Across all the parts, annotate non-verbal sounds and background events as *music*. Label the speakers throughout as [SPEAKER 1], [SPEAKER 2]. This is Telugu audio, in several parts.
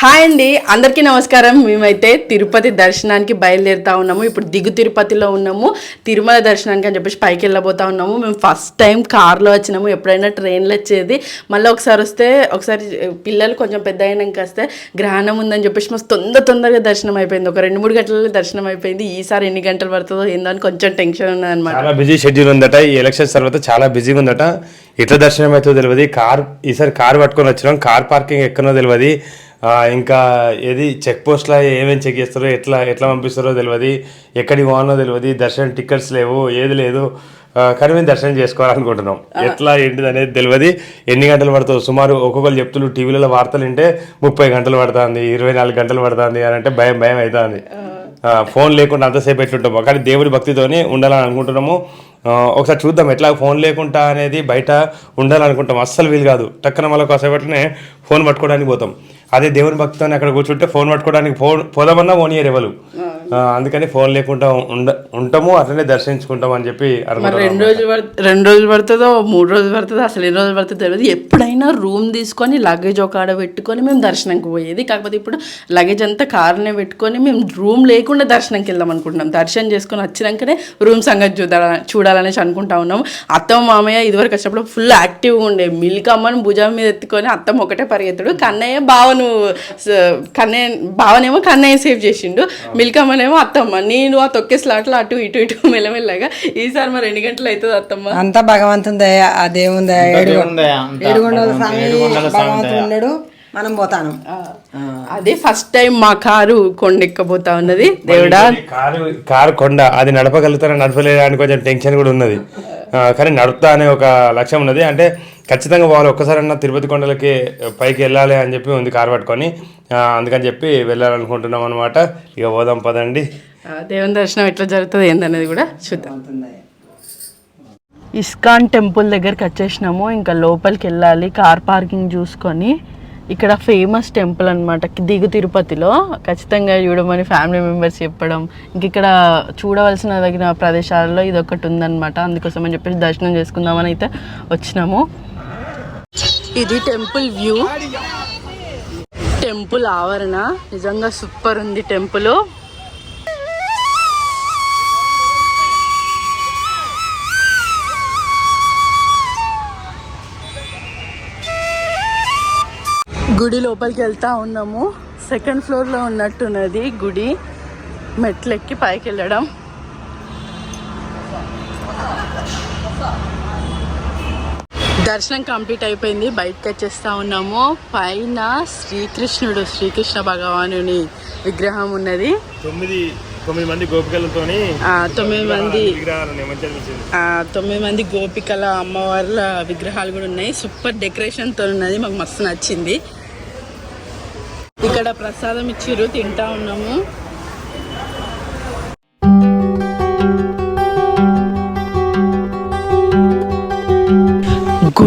[SPEAKER 1] హాయ్ అండి అందరికీ నమస్కారం. మేమైతే తిరుపతి దర్శనానికి బయలుదేరుతా ఉన్నాము. ఇప్పుడు దిగు తిరుపతిలో ఉన్నాము. తిరుమల దర్శనానికి అని చెప్పేసి పైకి వెళ్ళబోతా ఉన్నాము. మేము ఫస్ట్ టైం కార్లో వచ్చినాము. ఎప్పుడైనా ట్రైన్లో వచ్చేది. మళ్ళీ ఒకసారి వస్తే ఒకసారి పిల్లలు కొంచెం పెద్ద అయినాక వస్తే గ్రహణం ఉందని చెప్పేసి మాకు తొందర తొందరగా దర్శనం అయిపోయింది. ఒక రెండు మూడు గంటలలో దర్శనం అయిపోయింది. ఈసారి ఎన్ని గంటలు పడుతుందో ఏందో అని కొంచెం టెన్షన్ ఉన్నదన్నమాట
[SPEAKER 2] చాలా బిజీ షెడ్యూల్ ఉందట. ఈ ఎలక్షన్స్ తర్వాత చాలా బిజీగా ఉందట. ఎట్లా దర్శనం అవుతుందో తెలియదు కార్ ఈసారి కార్ పట్టుకొని వచ్చినాం. కార్ పార్కింగ్ ఎక్కడో తెలియదు ఇంకా ఏది చెక్ పోస్ట్లో ఏమేమి చెక్ చేస్తారో ఎట్లా ఎట్లా పంపిస్తారో తెలియదు ఎక్కడికి పోవాలో తెలియదు దర్శనం టికెట్స్ లేవు ఏది లేదు. కానీ మేము దర్శనం చేసుకోవాలనుకుంటున్నాం. ఎట్లా ఏంటిది అనేది తెలియదు ఎన్ని గంటలు పడుతుందో సుమారు ఒక్కొక్కరు చెప్తున్నారు టీవీలలో వార్తలు వింటే ముప్పై గంటలు పడుతుంది ఇరవై నాలుగు గంటలు పడుతుంది అని అంటే భయం భయం అవుతుంది. ఫోన్ లేకుండా అంతసేపు ఎట్లుంటాము. కానీ దేవుడి భక్తితోనే ఉండాలని అనుకుంటున్నాము. ఒకసారి చూద్దాం ఎట్లా ఫోన్ లేకుండా అనేది బయట ఉండాలనుకుంటాం. అస్సలు వీలు కాదు. టక్కన మళ్ళీ కాసేపట్లనే ఫోన్ పట్టుకోవడానికి పోతాం. అదే దేవుని భక్తితోనే అక్కడ కూర్చుంటే ఫోన్ పట్టుకోవడానికి ఫోన్ పోదామన్నా పోనీయరు ఎవరు. ఆ, అందుకని ఫోన్ లేకుండా ఉండ ఉంటాము అట్లనే దర్శించుకుంటాం అని చెప్పి
[SPEAKER 1] రెండు రోజులు పడుతుంది రెండు రోజులు పడుతుందో మూడు రోజులు పడుతుందో అసలు ఎన్ని రోజులు పడుతుందో తెలియదు ఎప్పుడైనా రూమ్ తీసుకొని లగేజ్ ఒక ఆడ పెట్టుకొని మేము దర్శనంకి పోయేది. కాకపోతే ఇప్పుడు లగేజ్ అంతా కారునే పెట్టుకొని మేము రూమ్ లేకుండా దర్శనంకి వెళ్దాం అనుకుంటున్నాం. దర్శనం చేసుకొని వచ్చినాకనే రూమ్ సంగతి చూడాల చూడాలనేసి అనుకుంటా ఉన్నాము అత్తమ్మ మామయ్య ఇదివరకు వచ్చినప్పుడు ఫుల్ యాక్టివ్గా ఉండే. మిల్క్ అమ్మను భుజం మీద ఎత్తుకొని అత్తమ్మ ఒకటే పరిగెత్తుడు. కన్నయ్య బావను కన్నయ్య బావనేమో కన్నయ్య సేవ్ చేసిండు. మిల్క్ అమ్మనేమో అత్తమ్మ. నేను ఆ తొక్కే స్లాట్లో అటు ఇటు ఇటు మెల్లమెల్లగా ఈసారి మరి ఎన్ని గంటలు అవుతుంది అత్తమ్మ?
[SPEAKER 3] అంతా భగవంతుని దయ ఆ దేవుని దయ స్వామి భగవంతుడు ఉన్నాడు మనం పోతాను.
[SPEAKER 1] అదే ఫస్ట్ టైం మా కారు కొండెక్కబోతా ఉన్నది. దేవుడా?
[SPEAKER 2] కారు కారు కొండ అది నడపగలుగుతారా నడపలేదా అని కొంచెం టెన్షన్ కూడా ఉన్నది. కానీ నడుపుతా అనే ఒక లక్ష్యం ఉన్నది. అంటే ఖచ్చితంగా వాళ్ళు ఒక్కసారన్నా తిరుపతి కొండలకి పైకి వెళ్ళాలి అని చెప్పి ఉంది కారు పట్టుకొని. అందుకని చెప్పి వెళ్ళాలనుకుంటున్నాం అనమాట ఇక పోదాం పదండి.
[SPEAKER 1] దేవుని దర్శనం ఎట్లా జరుగుతుంది ఏందనేది కూడా చూద్దాం. ఇస్కాన్ టెంపుల్ దగ్గరికి వచ్చేసినాము. ఇంకా లోపలికి వెళ్ళాలి కార్ పార్కింగ్ చూసుకొని. ఇక్కడ ఫేమస్ టెంపుల్ అనమాట దిగు తిరుపతిలో. ఖచ్చితంగా చూడమని ఫ్యామిలీ మెంబర్స్ చెప్పడం. ఇంక ఇక్కడ చూడవలసిన తగిన ప్రదేశాలలో ఇది ఒకటి ఉందన్నమాట. అందుకోసం అని చెప్పేసి దర్శనం చేసుకుందామని అయితే వచ్చినాము. ఇది టెంపుల్ వ్యూ. టెంపుల్ ఆవరణ. నిజంగా సూపర్ ఉంది టెంపుల్. గుడి లోపలికి వెళ్తా ఉన్నాము. సెకండ్ ఫ్లోర్లో ఉన్నట్టున్నది గుడి. మెట్లెక్కి పైకి వెళ్ళడం. దర్శనం కంప్లీట్ అయిపోయింది. బయటకు వచ్చేస్తా ఉన్నాము. పైన శ్రీకృష్ణుడు శ్రీకృష్ణ భగవానుని విగ్రహం ఉన్నది.
[SPEAKER 2] తొమ్మిది తొమ్మిది మంది గోపికలతో
[SPEAKER 1] తొమ్మిది మంది తొమ్మిది మంది గోపికల అమ్మవార్ల విగ్రహాలు కూడా ఉన్నాయి. సూపర్ డెకరేషన్తో ఉన్నది మాకు మస్తు నచ్చింది. ఇక్కడ ప్రసాదం ఇచ్చిర్రు తింటా ఉన్నాము.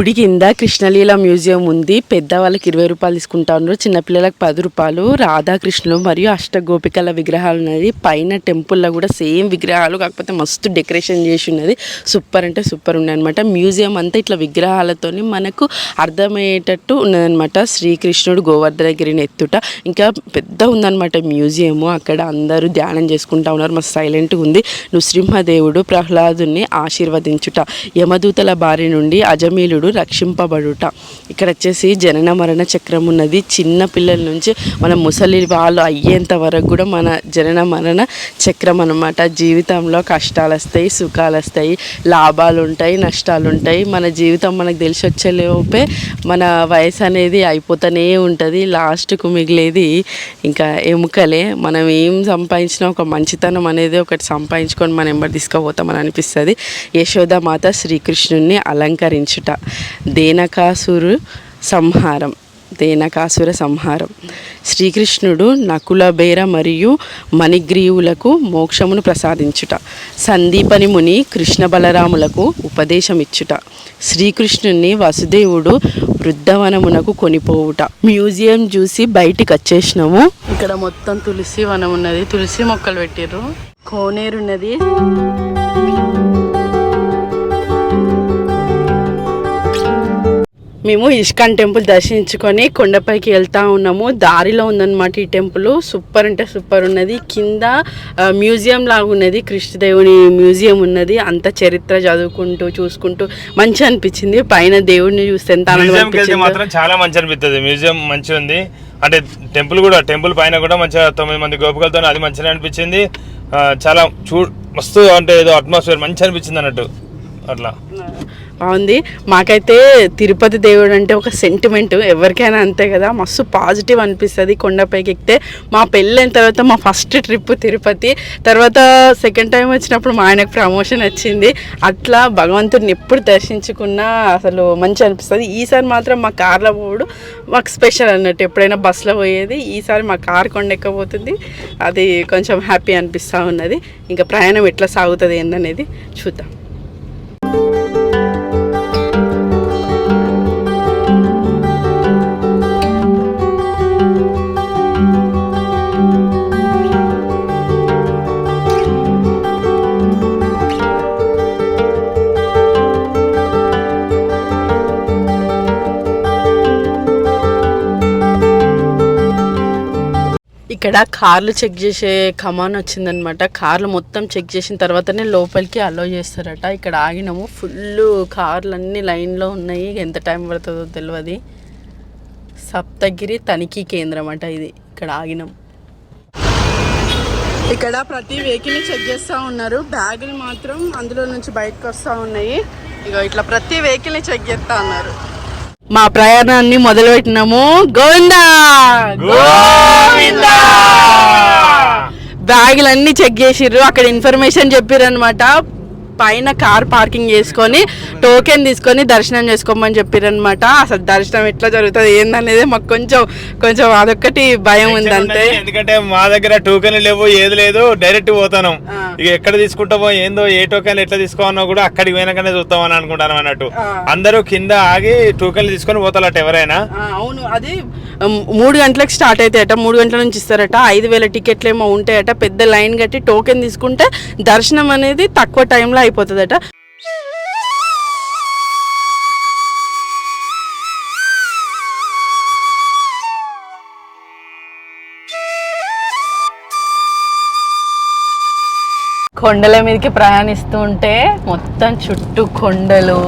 [SPEAKER 1] గుడి కింద కృష్ణలీల మ్యూజియం ఉంది. పెద్దవాళ్ళకి ఇరవై రూపాయలు తీసుకుంటా ఉన్నారు. చిన్నపిల్లలకు పది రూపాయలు. రాధాకృష్ణులు మరియు అష్టగోపికల విగ్రహాలు ఉన్నది. పైన టెంపుల్లో కూడా సేమ్ విగ్రహాలు కాకపోతే మస్తు డెకరేషన్ చేసి ఉన్నది. సూపర్ అంటే సూపర్ ఉంది అనమాట మ్యూజియం అంతా ఇట్లా విగ్రహాలతోని మనకు అర్థమయ్యేటట్టు ఉన్నదనమాట శ్రీకృష్ణుడు గోవర్ధనగిరిని ఎత్తుట. ఇంకా పెద్ద ఉందన్నమాట మ్యూజియము. అక్కడ అందరూ ధ్యానం చేసుకుంటా ఉన్నారు. మస్తు సైలెంట్గా ఉంది. నృసింహదేవుడు ప్రహ్లాదుని ఆశీర్వదించుట. యమదూతల బారి నుండి అజమీలుడు రక్షింపబడుట. ఇక్కడ వచ్చేసి జనన మరణ చక్రం ఉన్నది. చిన్న పిల్లల నుంచి మన ముసలి వాళ్ళు అయ్యేంత వరకు కూడా మన జనన మరణ చక్రం అనమాట జీవితంలో కష్టాలు వస్తాయి సుఖాలు వస్తాయి లాభాలు ఉంటాయి నష్టాలు ఉంటాయి. మన జీవితం మనకు తెలిసి వచ్చేలోపే మన వయసు అనేది అయిపోతూనే ఉంటుంది. లాస్ట్కు మిగిలేది ఇంకా ఎముకలే. మనం ఏం సంపాదించినా ఒక మంచితనం అనేది ఒకటి సంపాదించుకొని మనం ఎంబడి తీసుకుపోతామని అనిపిస్తుంది. యశోదామాత శ్రీకృష్ణుని అలంకరించుట. దేనకాసురు సంహారం దేనకాసుర సంహారం. శ్రీకృష్ణుడు నకులబేర మరియు మణిగ్రీవులకు మోక్షమును ప్రసాదించుట సందీపని ముని కృష్ణ బలరాములకు ఉపదేశమిచ్చుట శ్రీకృష్ణుని వసుదేవుడు వృద్ధవనమునకు కొనిపోవుట. మ్యూజియం చూసి బయటికి వచ్చేసినాము ఇక్కడ మొత్తం తులసి వనం ఉన్నది తులసి మొక్కలు పెట్టిర్రు. కోనేరు మేము ఇస్కాన్ టెంపుల్ దర్శించుకొని కొండపైకి వెళ్తా ఉన్నాము. దారిలో ఉందన్నమాట ఈ టెంపుల్. సూపర్ అంటే సూపర్ ఉన్నది. కింద మ్యూజియం లాగా ఉన్నది. కృష్ణదేవుని మ్యూజియం ఉన్నది. అంత చరిత్ర చదువుకుంటూ చూసుకుంటూ మంచి అనిపించింది. పైన దేవుడిని చూస్తే ఎంత ఆనందం.
[SPEAKER 2] మాత్రం చాలా మంచి అనిపిస్తుంది మ్యూజియం మంచిగా ఉంది. అంటే టెంపుల్ కూడా టెంపుల్ పైన కూడా మంచిగా తొమ్మిది మంది గోపికలతో అది మంచిగా అనిపించింది. చాలా చూ మస్తు అంటే ఏదో అట్మాస్ఫియర్ మంచి అనిపించింది అన్నట్టు. అట్లా.
[SPEAKER 1] బాగుంది. మాకైతే తిరుపతి దేవుడు అంటే ఒక సెంటిమెంట్ ఎవరికైనా అంతే కదా. మస్తు పాజిటివ్ అనిపిస్తుంది కొండపైకి ఎక్కితే. మా పెళ్ళైన తర్వాత మా ఫస్ట్ ట్రిప్ తిరుపతి. తర్వాత సెకండ్ టైం వచ్చినప్పుడు మా ఆయనకు ప్రమోషన్ వచ్చింది. అట్లా భగవంతుడిని ఎప్పుడు దర్శించుకున్నా అసలు మంచి అనిపిస్తుంది. ఈసారి మాత్రం మా కార్లో పోవడం మాకు స్పెషల్ అన్నట్టు. ఎప్పుడైనా బస్సులో పోయేది. ఈసారి మా కార్ కొండెక్కబోతుంది. అది కొంచెం హ్యాపీ అనిపిస్తూ ఉన్నది. ఇంకా ప్రయాణం ఎట్లా సాగుతుంది ఏందనేది చూద్దాం. ఇక్కడ కార్లు చెక్ చేసే కమాన్ వచ్చిందనమాట. కార్లు మొత్తం చెక్ చేసిన తర్వాతనే లోపలికి అలో చేస్తారట. ఇక్కడ ఆగినాము. ఫుల్ కార్లు అన్ని లైన్లో ఉన్నాయి. ఎంత టైం పడుతుందో తెలియదు సప్తగిరి తనిఖీ కేంద్రం అట ఇది. ఇక్కడ ఆగినాం ఇక్కడ ప్రతి వెహికల్ని చెక్ చేస్తూ ఉన్నారు. బ్యాగులు మాత్రం అందులో నుంచి బయటకు వస్తూ ఉన్నాయి. ఇక ఇట్లా ప్రతి వెహికల్ని చెక్ చేస్తూ ఉన్నారు. మా ప్రయాణాన్ని మొదలుపెట్టినాము. గోవిందా! బ్యాగులన్నీ చెక్ చేసిర్రు. అక్కడ ఇన్ఫర్మేషన్ చెప్పిర్రు అనమాట పైన కార్ పార్కింగ్ చేసుకొని టోకెన్ తీసుకొని దర్శనం చేసుకోమని చెప్పిరనమాట అసలు దర్శనం ఎట్లా జరుగుతుంది ఏందనేది మాకు కొంచెం కొంచెం అదొక్కటి భయం ఉంది అంతే
[SPEAKER 2] ఎందుకంటే మా దగ్గర టోకెన్లు లేవు ఏది లేదు డైరెక్ట్ పోతాను ఇక ఎక్కడ తీసుకుంటామో ఏందో ఏ టోకెన్ ఎట్లా తీసుకోవాలో కూడా అక్కడికి పోయినాకనే చూస్తామని అనుకుంటాను అన్నట్టు. అందరూ కింద ఆగి టోకెన్లు తీసుకొని పోతారట ఎవరైనా.
[SPEAKER 1] అవును అది మూడు గంటలకు స్టార్ట్ అవుతాయట మూడు గంటల నుంచి ఇస్తారట. ఐదు వేల టికెట్లు ఏమో ఉంటాయట పెద్ద లైన్ కట్టి టోకెన్ తీసుకుంటే దర్శనం అనేది తక్కువ టైంలో అయిపోతుందట. కొండల మీదకి ప్రయాణిస్తూ ఉంటే మొత్తం చుట్టూ కొండలు.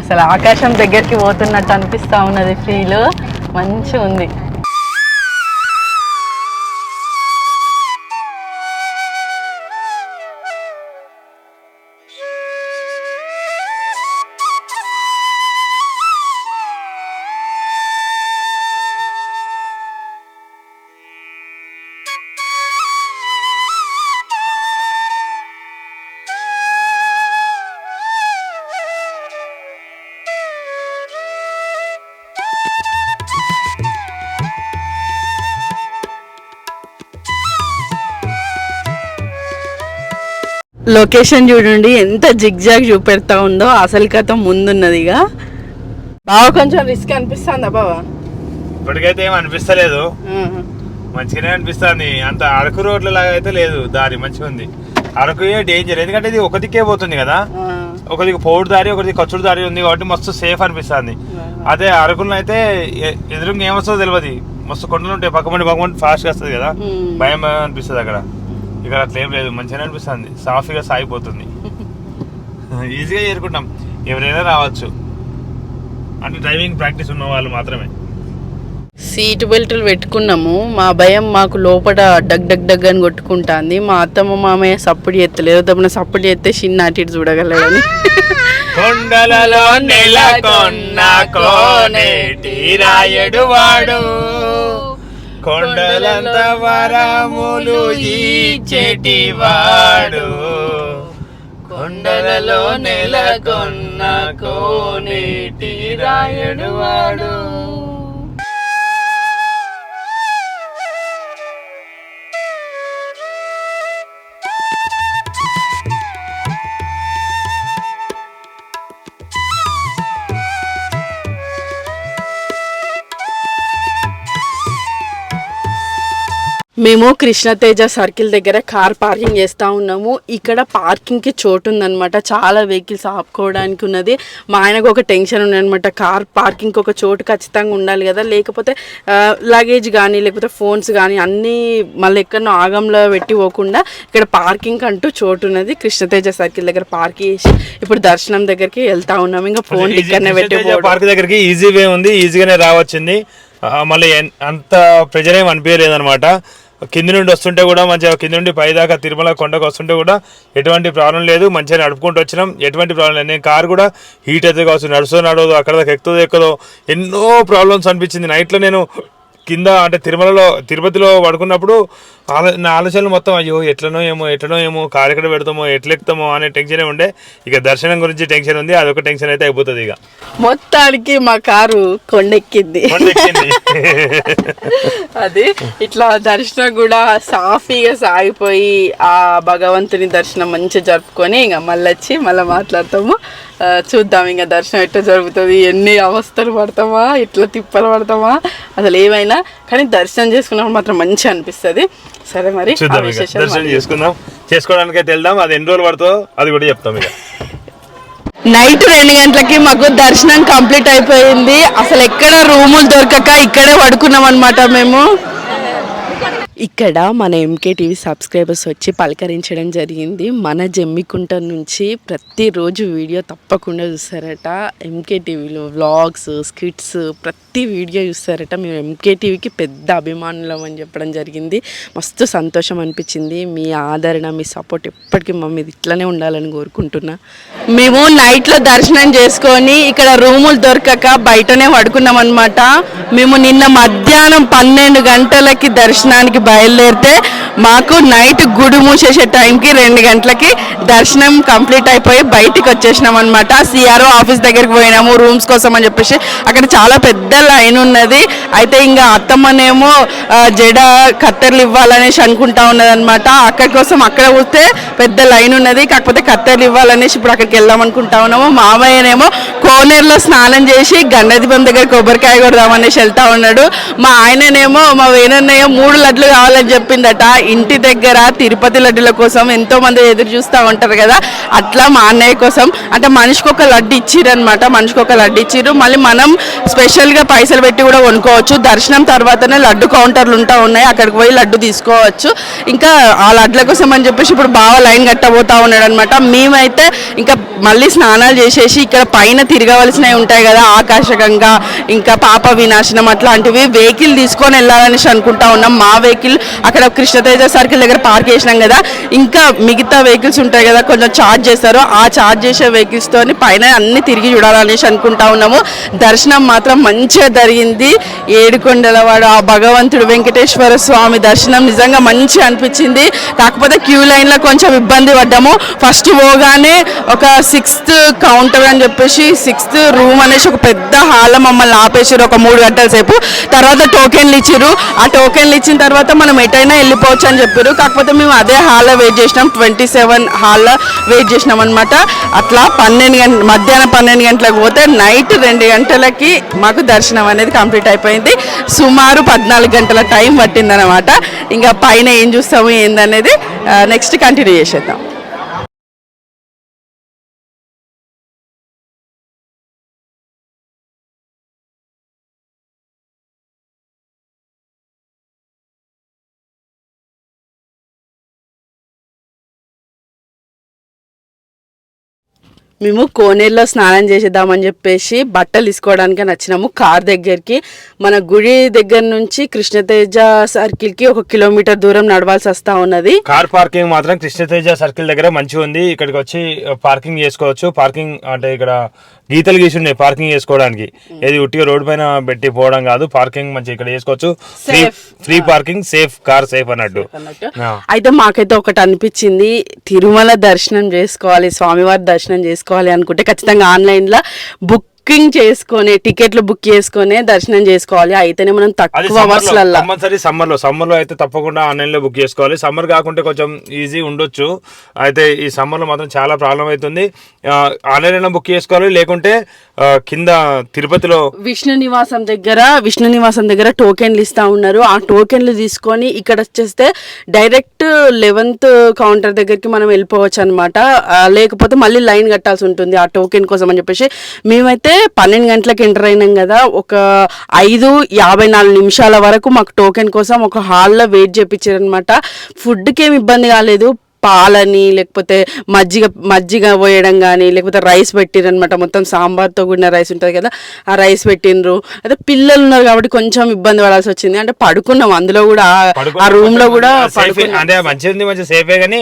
[SPEAKER 1] అసలు ఆకాశం దగ్గరికి పోతున్నట్టు అనిపిస్తా ఉన్నది ఫీల్ మంచిగా ఉంది లొకేషన్ చూడండి ఎంత జిగ్జాగ్ చూపెడతా ఉందో అసలు కథ ముందున్నది ఇక. కొంచెం రిస్క్ అనిపిస్తుందా బావా?
[SPEAKER 2] ఇప్పటికైతే ఏం అనిపిస్తలేదు. మంచిగానే అనిపిస్తుంది. అంత అరకు రోడ్ల లాగా అయితే లేదు దారి మంచిగా ఉంది. అరకు డేంజర్ ఎందుకంటే ఇది ఒక దిక్కే పోతుంది కదా. ఒక దిక్కు పౌడు దారి ఒక దిక్కు కచ్చుడు దారి ఉంది కాబట్టి మస్తు సేఫ్ అనిపిస్తుంది. అదే అరకులో అయితే ఎదురుగా ఏమొస్తుందో తెలియదు మస్తు కొండలు ఉంటాయి పక్కమండి పక్కమండి ఫాస్ట్గా వస్తుంది కదా. భయం భయం అనిపిస్తుంది అక్కడ. ఇక్కడ అట్లా ఏం లేదు మంచిగానే అనిపిస్తుంది. సాఫీగా సాగిపోతుంది. *laughs* ఈజీగా చేరుకుంటాం. ఎవరైనా రావచ్చు. అంటే డ్రైవింగ్ ప్రాక్టీస్ ఉన్న వాళ్ళు మాత్రమే.
[SPEAKER 1] సీట్ బెల్టులు పెట్టుకున్నాము. మా భయం మాకు లోపల డగ్ డగ్ డగ్ అని కొట్టుకుంటాంది. మా అత్తమ్మ మామయ్య సప్పుడు ఎత్తలేదు తప్పన సప్పుడు ఎత్తే చిన్న అటు ఇటు చూడగలడని. *laughs*
[SPEAKER 2] కొండలలో *laughs* నెలకొన్న కోనేటి రాయడు వాడు. కొండలంత వరములు ఈ వాడు కొండలలో నెలకొన్న కోనేటి రాయడు వాడు.
[SPEAKER 1] మేము కృష్ణతేజ సర్కిల్ దగ్గర కార్ పార్కింగ్ చేస్తూ ఉన్నాము. ఇక్కడ పార్కింగ్కి చోటు ఉందన్నమాట చాలా వెహికల్స్ ఆపుకోవడానికి ఉన్నది. మా ఆయనకు ఒక టెన్షన్ ఉందన్నమాట. కార్ పార్కింగ్కి ఒక చోటు ఖచ్చితంగా ఉండాలి కదా. లేకపోతే లగేజ్ కానీ లేకపోతే ఫోన్స్ కానీ అన్నీ మళ్ళీ ఎక్కడో ఆగంలో పెట్టి పోకుండా ఇక్కడ పార్కింగ్ అంటూ చోటు ఉన్నది కృష్ణతేజ సర్కిల్ దగ్గర పార్క్ చేసి ఇప్పుడు దర్శనం దగ్గరికి వెళ్తా ఉన్నాము. ఇంకా ఫోన్ ఇక్కడనే పెట్టి.
[SPEAKER 2] పార్క్ దగ్గరికి ఈజీ వే ఉంది ఈజీగానే రావచ్చింది. మళ్ళీ అంత ప్రెజర్ ఏం అనిపించలేదు అనమాట కింది నుండి వస్తుంటే కూడా మంచిగా కింది నుండి పైదాకా తిరుమల కొండకు వస్తుంటే కూడా ఎటువంటి ప్రాబ్లం లేదు. మంచిగా నడుపుకుంటూ వచ్చినాం. ఎటువంటి ప్రాబ్లం లేదు. నేను కార్ కూడా హీట్ అయితే కావచ్చు నడుస్తూ నడవదు అక్కడ దాకా ఎక్కుతుందో ఎక్కదో ఎన్నో ప్రాబ్లమ్స్ అనిపించింది. నైట్లో నేను కింద అంటే తిరుమలలో తిరుపతిలో పడుకున్నప్పుడు ఆలో నా ఆలోచనలు మొత్తం అయ్యో ఎట్లనో ఏమో ఎట్లనో ఏమో కారు ఎక్కడ పెడతామో ఎట్లా ఎక్కుతామో అనే టెన్షనే ఉండే. ఇక దర్శనం గురించి టెన్షన్ ఉంది అదొక టెన్షన్ అయితే అయిపోతుంది ఇక.
[SPEAKER 1] మొత్తానికి మా కారు కొండెక్కింది. *laughs* అది ఇట్లా దర్శనం కూడా సాఫీగా సాగిపోయి ఆ భగవంతుని దర్శనం మంచిగా జరుపుకొని ఇంకా మళ్ళీ వచ్చి మళ్ళీ మాట్లాడతాము. చూద్దాం ఇంకా దర్శనం ఎట్లా జరుగుతుంది ఎన్ని అవస్థలు పడతామా ఇట్లా తిప్పలు పడతామా అసలు ఏమైనా. కానీ దర్శనం చేసుకున్నప్పుడు మాత్రం మంచిగా అనిపిస్తుంది. సరే మరి
[SPEAKER 2] దర్శనం చేసుకుందాం. చేసుకోవడానికి అయితే వెళ్దాం. అది ఎన్ని రోజులు పడుతుందో అది కూడా చెప్తాం ఇక.
[SPEAKER 1] నైట్ రెండు గంటలకి మాకు దర్శనం కంప్లీట్ అయిపోయింది. అసలు ఎక్కడ రూములు దొరకక ఇక్కడే పడుకున్నాం అనమాట మేము. ఇక్కడ మన ఎంకే టీవీ సబ్స్క్రైబర్స్ వచ్చి పలకరించడం జరిగింది. మన జమ్మికుంట నుంచి ప్రతిరోజు వీడియో తప్పకుండా చూస్తారట. ఎంకే టీవీలో వ్లాగ్స్ స్కిట్స్ ప్రతి వీడియో చూస్తారట. మేము ఎంకే టీవీకి పెద్ద అభిమానులం అని చెప్పడం జరిగింది. మస్తు సంతోషం అనిపించింది. మీ ఆదరణ మీ సపోర్ట్ ఎప్పటికీ మా మీద ఇట్లనే ఉండాలని కోరుకుంటున్నా. మేము నైట్లో దర్శనం చేసుకొని ఇక్కడ రూములు దొరకక బయటనే పడుకున్నాం అనమాట మేము నిన్న మధ్యాహ్నం పన్నెండు గంటలకి దర్శనానికి బయలుదేరితే మాకు నైట్ గుడి మూసేసే టైంకి రెండు గంటలకి దర్శనం కంప్లీట్ అయిపోయి బయటికి వచ్చేసినాం అనమాట సిఆర్ఓ ఆఫీస్ దగ్గరికి పోయినాము రూమ్స్ కోసం అని చెప్పేసి. అక్కడ చాలా పెద్ద లైన్ ఉన్నది. అయితే ఇంకా అత్తమ్మనేమో జడ కత్తెర్లు ఇవ్వాలనేసి అనుకుంటా ఉన్నదనమాట అక్కడి కోసం అక్కడ పోతే పెద్ద లైన్ ఉన్నది. కాకపోతే కత్తెర్లు ఇవ్వాలనేసి ఇప్పుడు అక్కడికి వెళ్దాం అనుకుంటా ఉన్నాము. మామయ్యనేమో కోనేరులో స్నానం చేసి గండదీపం దగ్గర కొబ్బరికాయ కొడదామనేసి వెళ్తా ఉన్నాడు. మా ఆయననేమో మా వేణన్నయ్య మూడు లడ్లు కావాలని చెప్పిందట. ఇంటి దగ్గర తిరుపతి లడ్డుల కోసం ఎంతో మంది ఎదురు చూస్తూ ఉంటారు కదా. అట్లా మా అన్నయ్య కోసం. అంటే మనిషికి ఒక లడ్డు ఇచ్చిర్రు అనమాట మనిషికి ఒక లడ్డు ఇచ్చిర్రు. మళ్ళీ మనం స్పెషల్గా పైసలు పెట్టి కూడా కొనుక్కోవచ్చు. దర్శనం తర్వాతనే లడ్డు కౌంటర్లు ఉంటా ఉన్నాయి. అక్కడికి పోయి లడ్డు తీసుకోవచ్చు. ఇంకా ఆ లడ్ల కోసం అని చెప్పేసి ఇప్పుడు బాగా లైన్ కట్టబోతా ఉన్నాడు అనమాట మేమైతే ఇంకా మళ్ళీ స్నానాలు చేసేసి ఇక్కడ పైన తిరగవలసినవి ఉంటాయి కదా. ఆకాశగంగా ఇంకా పాప వినాశనం అట్లాంటివి. వెహికల్ తీసుకొని వెళ్ళాలనేసి అనుకుంటా ఉన్నాం. మా వెహికల్ అక్కడ కృష్ణతేజ సర్కిల్ దగ్గర పార్క్ చేసినాం కదా ఇంకా మిగతా వెహికల్స్ ఉంటాయి కదా కొంచెం చార్జ్ చేస్తారు. ఆ చార్జ్ చేసే వెహికల్స్ తోని పైన అన్ని తిరిగి చూడాలనేసి అనుకుంటా ఉన్నాము. దర్శనం మాత్రం మంచిగా జరిగింది. ఏడుకొండలవాడు ఆ భగవంతుడు వెంకటేశ్వర స్వామి దర్శనం నిజంగా మంచిగా అనిపించింది. కాకపోతే క్యూ లైన్లో కొంచెం ఇబ్బంది పడ్డాము. ఫస్ట్ పోగానే ఒక సిక్స్త్ కౌంటర్ అని చెప్పేసి సిక్స్త్ రూమ్ అనేసి ఒక పెద్ద హాల్ మమ్మల్ని ఆపేసారు. ఒక మూడు గంటల సేపు. తర్వాత టోకెన్లు ఇచ్చారు ఆ టోకెన్లు ఇచ్చిన తర్వాత మనం ఎటైనా వెళ్ళిపోవచ్చు. అని చెప్పారు. కాకపోతే మేము అదే హాల్లో వెయిట్ చేసినాం. ట్వంటీ సెవెన్ హాల్లో వెయిట్ చేసినాం అనమాట అట్లా పన్నెండు గంట మధ్యాహ్నం పన్నెండు గంటలకు పోతే నైట్ రెండు గంటలకి మాకు దర్శనం అనేది కంప్లీట్ అయిపోయింది. సుమారు పద్నాలుగు గంటల టైం పట్టిందనమాట ఇంకా పైన ఏం చూస్తాము ఏందనేది నెక్స్ట్ కంటిన్యూ చేసేద్దాం. మేము కోనేరులో స్నానం చేసేద్దామని చెప్పేసి బట్టలు తీసుకోవడానికి నచ్చినాము. కార్ దగ్గరికి. మన గుడి దగ్గర నుంచి కృష్ణతేజ సర్కిల్కి ఒక కిలోమీటర్ దూరం నడవాల్సి వస్తా ఉన్నది.
[SPEAKER 2] కార్ పార్కింగ్ మాత్రం కృష్ణతేజ సర్కిల్ దగ్గర మంచిగా ఉంది. ఇక్కడికి వచ్చి పార్కింగ్ చేసుకోవచ్చు. పార్కింగ్ అంటే ఇక్కడ గీతలు గీసి ఉన్నాయి పార్కింగ్ చేసుకోవడానికి. ఏది ఉట్టిగా రోడ్ పైన పెట్టి పోవడం కాదు. పార్కింగ్ మంచి ఇక్కడ చేసుకోవచ్చు. Free parking safe car safe అన్నట్టు.
[SPEAKER 1] అయితే మాకైతే ఒకటి అనిపించింది. తిరుమల దర్శనం చేసుకోవాలి. స్వామివారి దర్శనం చేసుకోవాలి. అనుకుంటే ఖచ్చితంగా ఆన్లైన్లో బుక్ బుకింగ్ చేసుకొని టికెట్లు బుక్ చేసుకొని దర్శనం చేసుకోవాలి. అయితేనే మనం తక్కువ అవర్స్
[SPEAKER 2] కంపల్సరీ సమ్మర్లో సమ్మర్లో అయితే తప్పకుండా ఆన్లైన్లో బుక్ చేసుకోవాలి. సమ్మర్ కాకుంటే కొంచెం ఈజీ ఉండొచ్చు. అయితే ఈ సమ్మర్లో మాత్రం చాలా ప్రాబ్లం అవుతుంది ఆన్లైన్లో బుక్ చేసుకోవాలి. లేకుంటే కింద తిరుపతిలో
[SPEAKER 1] విష్ణు నివాసం దగ్గర విష్ణు నివాసం దగ్గర టోకెన్లు ఇస్తా ఉన్నారు. ఆ టోకెన్లు తీసుకొని ఇక్కడ వచ్చేస్తే డైరెక్ట్ లెవెన్త్ కౌంటర్ దగ్గరికి మనం వెళ్ళిపోవచ్చు అనమాట లేకపోతే మళ్ళీ లైన్ కట్టాల్సి ఉంటుంది ఆ టోకెన్ కోసం అని చెప్పేసి. మేమైతే పన్నెండు గంటలకు ఎంటర్ అయినాం కదా ఒక ఐదు యాభై నాలుగు నిమిషాల వరకు మాకు టోకెన్ కోసం ఒక హాల్లో వెయిట్ చేయించారనమాట ఫుడ్కి ఏమి ఇబ్బంది కాలేదు పాలని లేకపోతే మజ్జిగ మజ్జిగ పోయడం కానీ లేకపోతే రైస్ పెట్టిరు అనమాట మొత్తం సాంబార్తో కూడిన రైస్ ఉంటుంది కదా ఆ రైస్ పెట్టిండ్రు. అయితే పిల్లలు ఉన్నారు కాబట్టి కొంచెం ఇబ్బంది పడాల్సి వచ్చింది. అంటే పడుకున్నాం అందులో కూడా ఆ- రూమ్లో కూడా
[SPEAKER 2] అంటే మంచిగా ఉంది మంచి సేఫే కానీ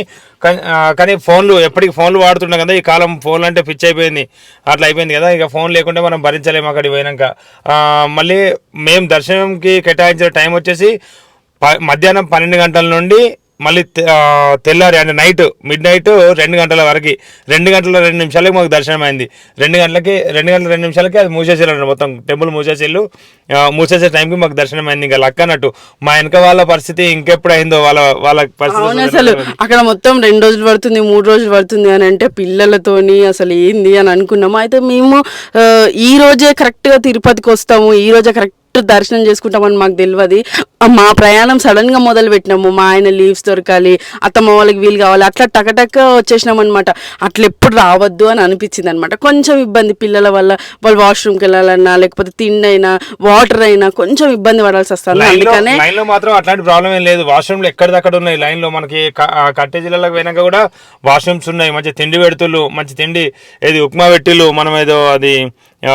[SPEAKER 2] కానీ- ఫోన్లు ఎప్పటికి ఫోన్లు వాడుతున్నాం కదా ఈ కాలం ఫోన్లు అంటే పిచ్చి అయిపోయింది. అట్లా అయిపోయింది కదా ఇక ఫోన్ లేకుంటే మనం భరించలేము అక్కడికి పోయినాక. మళ్ళీ మేము దర్శనంకి కేటాయించిన టైం వచ్చేసి మధ్యాహ్నం పన్నెండు గంటల నుండి మళ్ళీ తెల్లారి అంటే నైట్ మిడ్ నైట్ రెండు గంటల వరకు రెండు గంటల రెండు నిమిషాలకి మాకు దర్శనం అయింది రెండు గంటలకి రెండు గంటల రెండు నిమిషాలకి అది మూసేసేయాలంట మొత్తం టెంపుల్ మూసేసేళ్ళు. మూసేసే టైంకి మాకు దర్శనం అయింది ఇంకా లక్ అన్నట్టు. మా వెనక వాళ్ళ పరిస్థితి ఇంకెప్పుడు అయిందో వాళ్ళ వాళ్ళ పరిస్థితి
[SPEAKER 1] అసలు అక్కడ మొత్తం రెండు రోజులు పడుతుంది మూడు రోజులు పడుతుంది అని అంటే పిల్లలతోని అసలు ఏంది అని అనుకున్నాము. అయితే మేము ఈ రోజే కరెక్ట్గా తిరుపతికి వస్తాము ఈ రోజే కరెక్ట్ దర్శనం చేసుకుంటామని మాకు తెలియదు మా ప్రయాణం సడన్గా మొదలు పెట్టినాము మా ఆయన లీవ్స్ దొరకాలి అత్తమ్మ వాళ్ళకి వీలు కావాలి అట్లా టకటక వచ్చేసినాం అనమాట అట్లా ఎప్పుడు రావద్దు అని అనిపించింది అనమాట కొంచెం ఇబ్బంది పిల్లల వల్ల వాళ్ళు వాష్రూమ్కి వెళ్ళాలన్నా లేకపోతే తిండి అయినా వాటర్ అయినా కొంచెం ఇబ్బంది పడాల్సి వస్తుంది
[SPEAKER 2] లో
[SPEAKER 1] అందుకనే
[SPEAKER 2] లైన్లో మాత్రం అట్లాంటి ప్రాబ్లం ఏం లేదు. వాష్రూమ్లు ఎక్కడిదక్కడ ఉన్నాయి. లైన్లో మనకి క- ఆ కట్టే జిల్లాలకు పోయినాక కూడా వాష్రూమ్స్ ఉన్నాయి. మంచి తిండి పెడుతులు మంచి తిండి ఏది ఉప్మా పెట్టిళ్ళు మనం ఏదో అది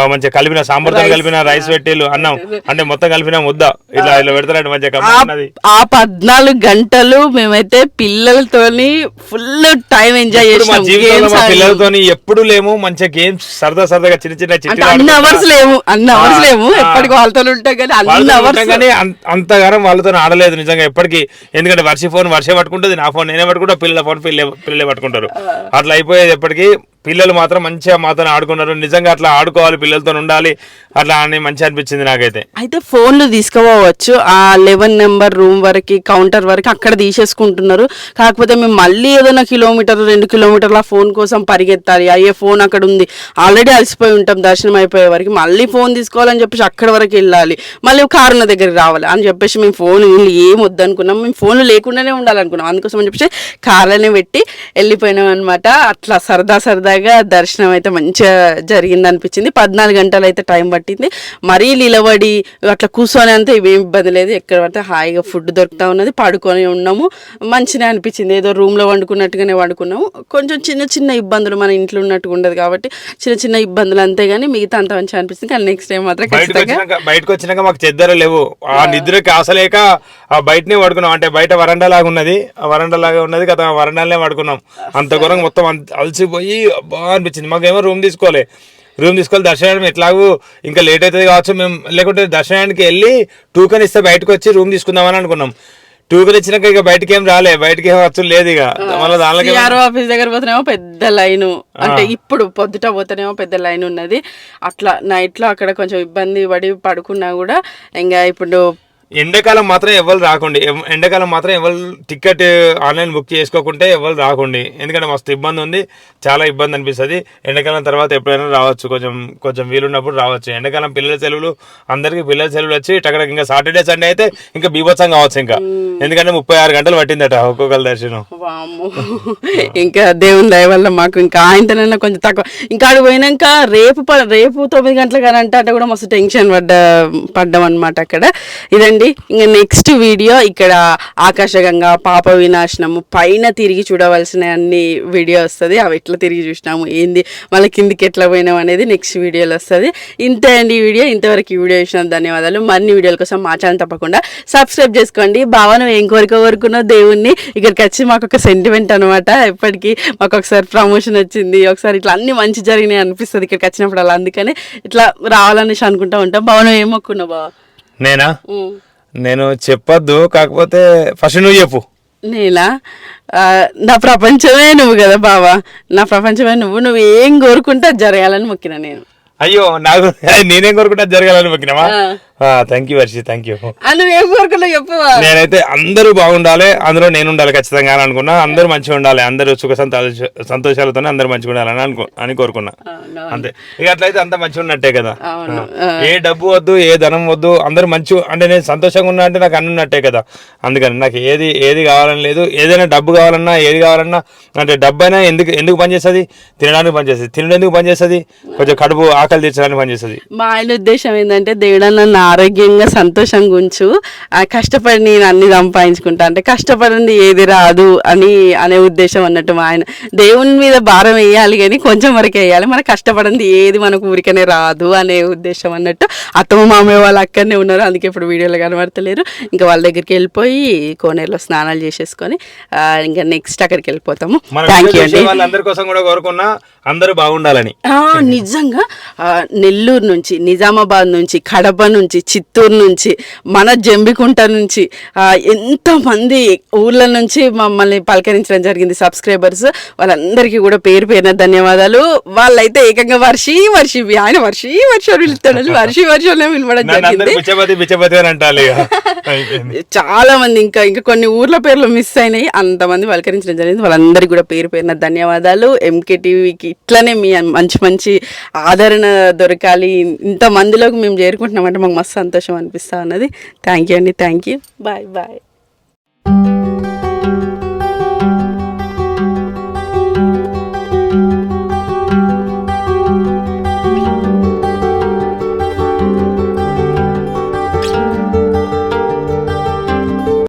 [SPEAKER 2] మంచిగా కలిపిన సాంబార్తో కలిపిన రైస్ పెట్టిళ్ళు అన్నం. అంటే మొత్తం కలిపిన ముద్ద. ఇట్లా ఇట్లా పెడతారంటే మంచిగా
[SPEAKER 1] ఆ- పద్నాలుగు గంటలు మేమైతే పిల్లలతోని ఫుల్ టైం ఎంజాయ్ ఆడినాం.
[SPEAKER 2] పిల్లలతోని ఎప్పుడు లేము మంచిగా గేమ్స్ సరదా సరదాగా చిన్న చిన్న చిట్టి
[SPEAKER 1] అన్ని అవర్స్ లేము అన్ని అవర్స్ లేము. ఎప్పటికి వాళ్ళతో ఉంటాం కానీ అన్ని అవర్స్
[SPEAKER 2] కానీ అంతగానం వాళ్ళతో ఆడలేదు నిజంగా ఎప్పటికీ. ఎందుకంటే వర్షి ఫోన్ వర్షే పట్టుకుంటుంది నా ఫోన్ నేనే పట్టుకుంటా పిల్లల ఫోన్ పిల్లలే పిల్లలే పట్టుకుంటారు. అట్లా అయిపోయేది ఎప్పటికీ. పిల్లలు మాత్రం మంచిగా మాతో ఆడుకున్నారు నిజంగా అట్లా ఆడుకోవాలి పిల్లలతో ఉండాలి అట్లా అని మంచిగా అనిపించింది నాకైతే.
[SPEAKER 1] అయితే ఫోన్లు తీసుకోవచ్చు ఆ లెవెన్ నెంబర్ రూమ్ వరకు కౌంటర్ వరకు అక్కడ తీసేసుకుంటున్నారు. కాకపోతే మేము మళ్ళీ ఏదైనా కిలోమీటర్ రెండు కిలోమీటర్ల ఫోన్ కోసం పరిగెత్తాలి. అయ్యే ఫోన్ అక్కడ ఉంది. ఆల్రెడీ అలసిపోయి ఉంటాం దర్శనం అయిపోయే వరకు. మళ్ళీ ఫోన్ తీసుకోవాలని చెప్పేసి అక్కడ వరకు వెళ్ళాలి. మళ్ళీ కారున్న దగ్గరికి రావాలి అని చెప్పేసి మేము ఫోన్ ఏం వద్దనుకున్నాం. మేము ఫోన్లు లేకుండానే ఉండాలనుకున్నాం. అందుకోసం అని చెప్పేసి కార్లోనే పెట్టి వెళ్ళిపోయినాం అనమాట అట్లా సరదా సరదా సరదాగా దర్శనం అయితే మంచిగా జరిగింది అనిపించింది పద్నాలుగు గంటలు అయితే టైం పట్టింది. మరీ నిలబడి అట్లా కూర్చొని అంతా ఇవేం ఇబ్బంది లేదు. ఎక్కడ పడితే హాయిగా ఫుడ్ దొరుకుతా ఉన్నది. పడుకొని ఉన్నాము. మంచిగా అనిపించింది. ఏదో రూమ్లో వండుకున్నట్టుగానే వండుకున్నాము. కొంచెం చిన్న చిన్న ఇబ్బందులు మన ఇంట్లో ఉన్నట్టుగా ఉండదు కాబట్టి చిన్న చిన్న ఇబ్బందులు అంతే కానీ మిగతా అంత మంచిగా అనిపిస్తుంది. కానీ నెక్స్ట్ టైం మాత్రం
[SPEAKER 2] బయటకు
[SPEAKER 1] ఖచ్చితంగా
[SPEAKER 2] వచ్చినాక బయటకు వచ్చినాక మాకు చెద్దరు లేవు. ఆ నిద్రకి ఆశలేక ఆ బయటనే పడుకున్నాం. అంటే బయట వరండా లాగా ఉన్నది. ఆ వరండా లాగా ఉన్నది కదా వరండాలనే పడుకున్నాం. అంత ఘోరంగా మొత్తం అలసిపోయి బాగా అనిపించింది. మాకేమో రూమ్ తీసుకోవాలి. రూమ్ తీసుకొని దర్శనం ఎట్లాగూ ఇంకా లేట్ అవుతుంది కావచ్చు. మేము లేకుంటే దర్శనానికి వెళ్ళి టూకన్ ఇస్తే బయటకు వచ్చి రూమ్ తీసుకుందామని అనుకున్నాం. టూకన్ ఇచ్చినాక ఇక బయటకి ఏం రాలే. బయటకి ఏం వచ్చు లేదు ఇక. మళ్ళీ
[SPEAKER 1] సిఆర్ఓ ఆఫీస్ దగ్గర పోతేనేమో పెద్ద లైన్. అంటే ఇప్పుడు పొద్దుట పోతేనేమో పెద్ద లైన్ ఉన్నది. అట్లా నైట్లో అక్కడ కొంచెం ఇబ్బంది పడి పడుకున్నా కూడా ఇంకా ఇప్పుడు
[SPEAKER 2] ఎండాకాలం మాత్రం ఎవరు రాకండి. ఎండాకాలం మాత్రం ఎవరు టికెట్ ఆన్లైన్ బుక్ చేసుకోకుంటే ఎవరు రాకండి. ఎందుకంటే మస్తు ఇబ్బంది ఉంది. చాలా ఇబ్బంది అనిపిస్తుంది. ఎండాకాలం తర్వాత ఎప్పుడైనా రావచ్చు. కొంచెం కొంచెం వీలున్నప్పుడు రావచ్చు. ఎండాకాలం పిల్లల సెలవులు అందరికీ పిల్లల సెలవులు వచ్చి టక్కడ ఇంకా సాటర్డే సండే అయితే ఇంకా బీభత్సం కావచ్చు ఇంకా. ఎందుకంటే ముప్పై ఆరు గంటలు పట్టిందట ఒక్కొక్కరి దర్శనం.
[SPEAKER 1] ఇంకా దేవుని దయ వల్ల మాకు ఇంకా ఆయనతోనైనా కొంచెం తక్కువ. ఇంకా ఆడికి పోయినాక రేపు రేపు తొమ్మిది గంటలకు అని అంటే అంటే కూడా మస్తు టెన్షన్ పడ్డ పడ్డాం అనమాట అక్కడ. ఇదండి ఇంకా నెక్స్ట్ వీడియో ఇక్కడ ఆకాశగంగా పాప వినాశనము పైన తిరిగి చూడవలసిన అన్ని వీడియో వస్తుంది. అవి ఎట్లా తిరిగి చూసినాము ఏంది మళ్ళీ కిందికి ఎట్లా పోయినాం అనేది నెక్స్ట్ వీడియోలో వస్తుంది. ఇంతే అండి ఈ వీడియో ఇంతవరకు ఈ వీడియో చూసిన ధన్యవాదాలు. మరిన్ని వీడియోల కోసం మా ఛానల్ తప్పకుండా సబ్స్క్రైబ్ చేసుకోండి. బావ నువ్వు ఏం కోరిక కోరుకున్నావు దేవుణ్ణి? ఇక్కడికి వచ్చి మాకు ఒక సెంటిమెంట్ అనమాట ఎప్పటికీ మాకు ఒకసారి ప్రమోషన్ వచ్చింది ఒకసారి ఇట్లా అన్ని మంచి జరిగినాయి అనిపిస్తుంది ఇక్కడికి వచ్చినప్పుడు అలా. అందుకనే ఇట్లా రావాలనేసి అనుకుంటా ఉంటాం. బావ నువ్వు ఏం మొక్కున్నావు బావ?
[SPEAKER 2] నేనా. నేను చెప్పొద్దు కాకపోతే ఫస్ట్ నువ్వు చెప్పు.
[SPEAKER 1] నేనా? నా ప్రపంచమే నువ్వు కదా బావా. నా ప్రపంచమే నువ్వు. నువ్వు ఏం కోరుకుంటే అది జరగాలని మొక్కిన నేను.
[SPEAKER 2] అయ్యో నాకు నేనేం కోరుకుంటా జరగాలని మొక్కినావా? Thank you Varshi thank you
[SPEAKER 1] నువ్వేం చెప్పవా
[SPEAKER 2] నేనైతే అందరూ బాగుండాలి అందులో నేను ఉండాలి ఖచ్చితంగా అని అనుకున్నా. అందరూ మంచిగా ఉండాలి అందరూ సుఖ సంతోష సంతోషాలతోనే అందరూ మంచిగా ఉండాలని అనుకో అని కోరుకున్నా. అంతే. ఇక అట్లయితే అంత మంచిగా ఉన్నట్టే కదా. ఏ డబ్బు వద్దు ఏ ధనం వద్దు అందరూ మంచి అంటే నేను సంతోషంగా ఉన్నా అంటే నాకు అన్నున్నట్టే కదా. అందుకని నాకు ఏది ఏది కావాలని లేదు. ఏదైనా డబ్బు కావాలన్నా ఏది కావాలన్నా అంటే డబ్బు అయినా ఎందుకు ఎందుకు పనిచేస్తుంది? తినడానికి పనిచేస్తుంది. తినడం ఎందుకు పనిచేస్తుంది? కొంచెం కడుపు ఆకలి తీర్చడానికి పనిచేస్తుంది.
[SPEAKER 1] మా ఆయన ఉద్దేశం ఏంటంటే దేవుడా నన్ను ఆరోగ్యంగా సంతోషంగా ఉంచు. ఆ కష్టపడి నేను అన్ని సంపాదించుకుంటా. అంటే కష్టపడింది ఏది రాదు అని అనే ఉద్దేశం అన్నట్టు మా ఆయన. దేవుని మీద భారం వేయాలి కానీ కొంచెం వరకు వేయాలి. మన కష్టపడింది ఏది మనకు ఊరికనే రాదు అనే ఉద్దేశం అన్నట్టు అత్తమ్మ మామయ్య వాళ్ళు అక్కడనే ఉన్నారు. అందుకే ఇప్పుడు వీడియోలో కనబడతలేరు. ఇంకా వాళ్ళ దగ్గరికి వెళ్ళిపోయి కోనేరులో స్నానాలు చేసేసుకొని ఇంకా నెక్స్ట్ అక్కడికి వెళ్ళిపోతాము. థ్యాంక్ యూ అండి.
[SPEAKER 2] వాళ్ళందరి కోసం కూడా కోరుకున్నా అందరూ బాగుండాలని.
[SPEAKER 1] నిజంగా నెల్లూరు నుంచి నిజామాబాద్ నుంచి కడప నుంచి చిత్తూరు నుంచి మన జంబికుంట నుంచి ఎంతమంది ఊర్ల నుంచి మమ్మల్ని పలకరించడం జరిగింది సబ్స్క్రైబర్స్. వాళ్ళందరికీ కూడా పేరు పేరున ధన్యవాదాలు. వాళ్ళైతే ఏకంగా వర్షి వర్షి ఆయన వర్షి వర్షి పిలుస్తాడు. వర్షి వర్షి అనే పిలవడం
[SPEAKER 2] నన్ను అందరూ
[SPEAKER 1] జరిగింది. చాలా మంది ఇంకా. ఇంకా కొన్ని ఊర్ల పేర్లు మిస్ అయినాయి. అంతమంది పలకరించడం జరిగింది. వాళ్ళందరికీ కూడా పేరు పేరున ధన్యవాదాలు. ఎంకే టీవీకి ఇట్లనే మీ మంచి మంచి ఆదరణ దొరకాలి. ఇంత మందిలోకి మేము చేరుకుంటున్నామంటే మాకు సంతోషం అనిపిస్తూ ఉన్నది. థ్యాంక్ యూ అండి. Thank you bye bye